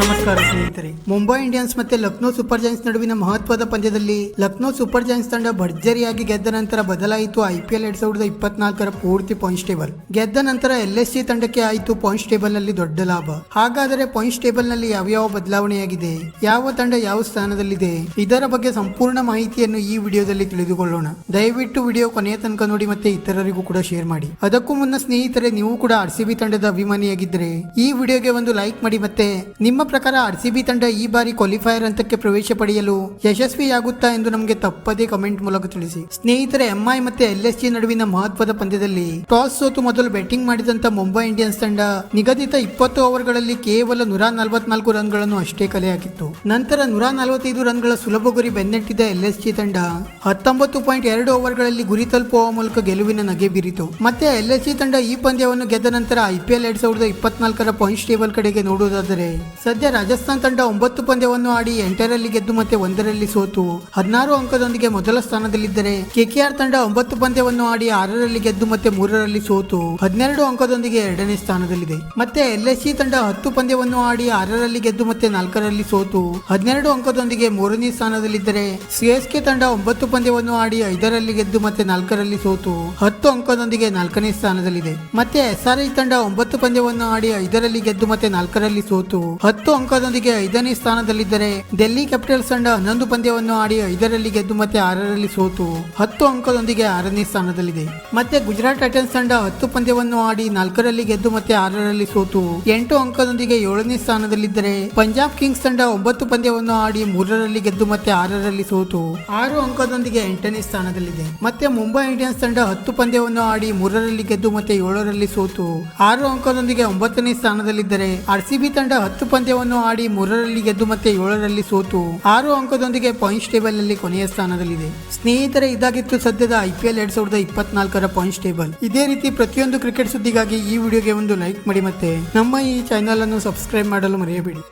ನಮಸ್ಕಾರ ಸ್ನೇಹಿತರೆ. ಮುಂಬೈ ಇಂಡಿಯನ್ಸ್ ಮತ್ತೆ ಲಕ್ನೋ ಸೂಪರ್ ಜೈನ್ಸ್ ನಡುವಿನ ಮಹತ್ವದ ಪಂದ್ಯದಲ್ಲಿ ಲಕ್ನೋ ಸೂಪರ್ ಜೈನ್ಸ್ ತಂಡ ಭರ್ಜರಿಯಾಗಿ ಗೆದ್ದ ನಂತರ ಬದಲಾಯಿತು ಐಪಿಎಲ್ ಎರಡ್ ಸಾವಿರದ ಇಪ್ಪತ್ನಾಲ್ಕರ ಪೂರ್ತಿ ಪಾಯಿಂಟ್ಸ್ ಟೇಬಲ್ ಗೆದ್ದ ನಂತರ ಎಲ್ ಎಸ್ ಸಿ ತಂಡಕ್ಕೆ ಆಯಿತು ಪಾಯಿಂಟ್ಸ್ ಟೇಬಲ್ನಲ್ಲಿ ದೊಡ್ಡ ಲಾಭ. ಹಾಗಾದರೆ ಪಾಯಿಂಟ್ಸ್ ಟೇಬಲ್ನಲ್ಲಿ ಯಾವ್ಯಾವ ಬದಲಾವಣೆಯಾಗಿದೆ? ಯಾವ ತಂಡ ಯಾವ ಸ್ಥಾನದಲ್ಲಿದೆ? ಇದರ ಬಗ್ಗೆ ಸಂಪೂರ್ಣ ಮಾಹಿತಿಯನ್ನು ಈ ವಿಡಿಯೋದಲ್ಲಿ ತಿಳಿದುಕೊಳ್ಳೋಣ. ದಯವಿಟ್ಟು ವಿಡಿಯೋ ಕೊನೆಯ ತನಕ ನೋಡಿ ಮತ್ತೆ ಇತರರಿಗೂ ಕೂಡ ಶೇರ್ ಮಾಡಿ. ಅದಕ್ಕೂ ಮುನ್ನ ಸ್ನೇಹಿತರೆ, ನೀವು ಕೂಡ ಆರ್ ಸಿ ಬಿ ತಂಡದ ಅಭಿಮಾನಿಯಾಗಿದ್ದರೆ ಈ ವಿಡಿಯೋಗೆ ಒಂದು ಲೈಕ್ ಮಾಡಿ ಮತ್ತೆ ನಿಮ್ಮ ಪ್ರಕಾರ ಆರ್ ಸಿ ಬಿ ತಂಡ ಈ ಬಾರಿ ಕ್ವಾಲಿಫೈಯರ್ ಹಂತಕ್ಕೆ ಪ್ರವೇಶ ಪಡೆಯಲು ಯಶಸ್ವಿಯಾಗುತ್ತಾ ಎಂದು ನಮಗೆ ತಪ್ಪದೇ ಕಮೆಂಟ್ ಮೂಲಕ ತಿಳಿಸಿ. ಸ್ನೇಹಿತರೆ ಎಂಐ ಮತ್ತೆ ಎಲ್ ಎಸ್ ಜಿ ನಡುವಿನ ಮಹತ್ವದ ಪಂದ್ಯದಲ್ಲಿ ಟಾಸ್ ಸೋತು ಮೊದಲು ಬ್ಯಾಟಿಂಗ್ ಮಾಡಿದಂತ ಮುಂಬೈ ಇಂಡಿಯನ್ಸ್ ತಂಡ ನಿಗದಿತ ಇಪ್ಪತ್ತು ಓವರ್ಗಳಲ್ಲಿ ಕೇವಲ ನೂರ ನಲವತ್ನಾಲ್ಕು ರನ್ಗಳನ್ನು ಅಷ್ಟೇ ಕಲೆ ಹಾಕಿತ್ತು ನಂತರ ನೂರ ನಲವತ್ತೈದು ರನ್ಗಳ ಸುಲಭ ಗುರಿ ಬೆನ್ನಟ್ಟಿದ ಎಲ್ ಎಸ್ ಜಿ ತಂಡ ಹತ್ತೊಂಬತ್ತು ಪಾಯಿಂಟ್ ಎರಡು ಓವರ್ಗಳಲ್ಲಿ ಗುರಿ ತಲುಪುವ ಮೂಲಕ ಗೆಲುವಿನ ನಗೆ ಬೀರಿತು. ಮತ್ತೆ ಎಲ್ ಎಸ್ ಜಿ ತಂಡ ಈ ಪಂದ್ಯವನ್ನು ಗೆದ್ದ ನಂತರ ಐಪಿಎಲ್ ಎರಡ್ ಸಾವಿರದ ಇಪ್ಪತ್ನಾಲ್ಕರ ಪಾಯಿಂಟ್ಸ್ ಟೇಬಲ್ ಕಡೆಗೆ ನೋಡುವುದಾದರೆ ಸದ್ಯ ರಾಜಸ್ಥಾನ್ ತಂಡ ಒಂಬತ್ತು ಪಂದ್ಯವನ್ನು ಆಡಿ ಎಂಟರಲ್ಲಿ ಗೆದ್ದು ಮತ್ತೆ ಒಂದರಲ್ಲಿ ಸೋತು. ಹದಿನಾರು ಅಂಕದೊಂದಿಗೆ ಮೊದಲ ಸ್ಥಾನದಲ್ಲಿದ್ದರೆ ಕೆಕೆಆರ್ ತಂಡ ಒಂಬತ್ತು ಪಂದ್ಯವನ್ನು ಆಡಿ ಆರರಲ್ಲಿ ಗೆದ್ದು ಮತ್ತೆ ಮೂರರಲ್ಲಿ ಸೋತು. ಹದಿನೆರಡು ಅಂಕದೊಂದಿಗೆ ಎರಡನೇ ಸ್ಥಾನದಲ್ಲಿದೆ. ಮತ್ತೆ ಎಲ್ ಎಸ್ ಸಿ ತಂಡ ಹತ್ತು ಪಂದ್ಯವನ್ನು ಆಡಿ ಆರರಲ್ಲಿ ಗೆದ್ದು ಮತ್ತೆ ನಾಲ್ಕರಲ್ಲಿ ಸೋತು. ಹದಿನೆರಡು ಅಂಕದೊಂದಿಗೆ ಮೂರನೇ ಸ್ಥಾನದಲ್ಲಿದ್ದರೆ ಸಿಎಸ್ಕೆ ತಂಡ ಒಂಬತ್ತು ಪಂದ್ಯವನ್ನು ಆಡಿ ಐದರಲ್ಲಿ ಗೆದ್ದು ಮತ್ತೆ ನಾಲ್ಕರಲ್ಲಿ ಸೋತು. ಹತ್ತು ಅಂಕದೊಂದಿಗೆ ನಾಲ್ಕನೇ ಸ್ಥಾನದಲ್ಲಿದೆ. ಮತ್ತೆ ಎಸ್ಆರ್ಐ ತಂಡ ಒಂಬತ್ತು ಪಂದ್ಯವನ್ನು ಆಡಿ ಐದರಲ್ಲಿ ಗೆದ್ದು ಮತ್ತೆ ನಾಲ್ಕರಲ್ಲಿ ಸೋತು. ಹತ್ತು ಅಂಕದೊಂದಿಗೆ ಐದನೇ ಸ್ಥಾನದಲ್ಲಿದ್ದರೆ ಡೆಲ್ಲಿ ಕ್ಯಾಪಿಟಲ್ಸ್ ತಂಡ ಹನ್ನೊಂದು ಪಂದ್ಯವನ್ನು ಆಡಿ ಐದರಲ್ಲಿ ಗೆದ್ದು ಮತ್ತೆ ಆರರಲ್ಲಿ ಸೋತು ಹತ್ತು ಅಂಕದೊಂದಿಗೆ ಆರನೇ ಸ್ಥಾನದಲ್ಲಿದೆ. ಮತ್ತೆ ಗುಜರಾತ್ ಟೈಟನ್ಸ್ ತಂಡ ಹತ್ತು ಪಂದ್ಯವನ್ನು ಆಡಿ ನಾಲ್ಕರಲ್ಲಿ ಗೆದ್ದು ಮತ್ತೆ ಆರರಲ್ಲಿ ಸೋತು ಎಂಟು ಅಂಕದೊಂದಿಗೆ ಏಳನೇ ಸ್ಥಾನದಲ್ಲಿದ್ದರೆ ಪಂಜಾಬ್ ಕಿಂಗ್ಸ್ ತಂಡ ಒಂಬತ್ತು ಪಂದ್ಯವನ್ನು ಆಡಿ ಮೂರರಲ್ಲಿ ಗೆದ್ದು ಮತ್ತೆ ಆರರಲ್ಲಿ ಸೋತು ಆರು ಅಂಕದೊಂದಿಗೆ ಎಂಟನೇ ಸ್ಥಾನದಲ್ಲಿದೆ. ಮತ್ತೆ ಮುಂಬೈ ಇಂಡಿಯನ್ಸ್ ತಂಡ ಹತ್ತು ಪಂದ್ಯವನ್ನು ಆಡಿ ಮೂರರಲ್ಲಿ ಗೆದ್ದು ಮತ್ತೆ ಏಳರಲ್ಲಿ ಸೋತು ಆರು ಅಂಕದೊಂದಿಗೆ ಒಂಬತ್ತನೇ ಸ್ಥಾನದಲ್ಲಿದ್ದರೆ ಆರ್ ಸಿಬಿ ತಂಡ ಹತ್ತು ಪಂದ್ಯವನ್ನು ಆಡಿ ಮೂರರಲ್ಲಿ ಗೆದ್ದು ಮತ್ತೆ ಏಳರಲ್ಲಿ ಸೋತು ಆರು ಅಂಕದೊಂದಿಗೆ ಪಾಯಿಂಟ್ಸ್ ಟೇಬಲ್ನಲ್ಲಿ ಕೊನೆಯ ಸ್ಥಾನದಲ್ಲಿದೆ. ಸ್ನೇಹಿತರೆ, ಇದಾಗಿತ್ತು ಸದ್ಯದ ಐ ಪಿ ಎಲ್ ಎರಡ್ ಸಾವಿರದ ಇಪ್ಪತ್ನಾಲ್ಕರ ಪಾಯಿಂಟ್ಸ್ ಟೇಬಲ್ ಇದೇ ರೀತಿ ಪ್ರತಿಯೊಂದು ಕ್ರಿಕೆಟ್ ಸುದ್ದಿಗಾಗಿ ಈ ವಿಡಿಯೋಗೆ ಒಂದು ಲೈಕ್ ಮಾಡಿ ಮತ್ತೆ ನಮ್ಮ ಈ ಚಾನೆಲ್ ಅನ್ನು ಸಬ್ಸ್ಕ್ರೈಬ್ ಮಾಡಲು ಮರೆಯಬೇಡಿ.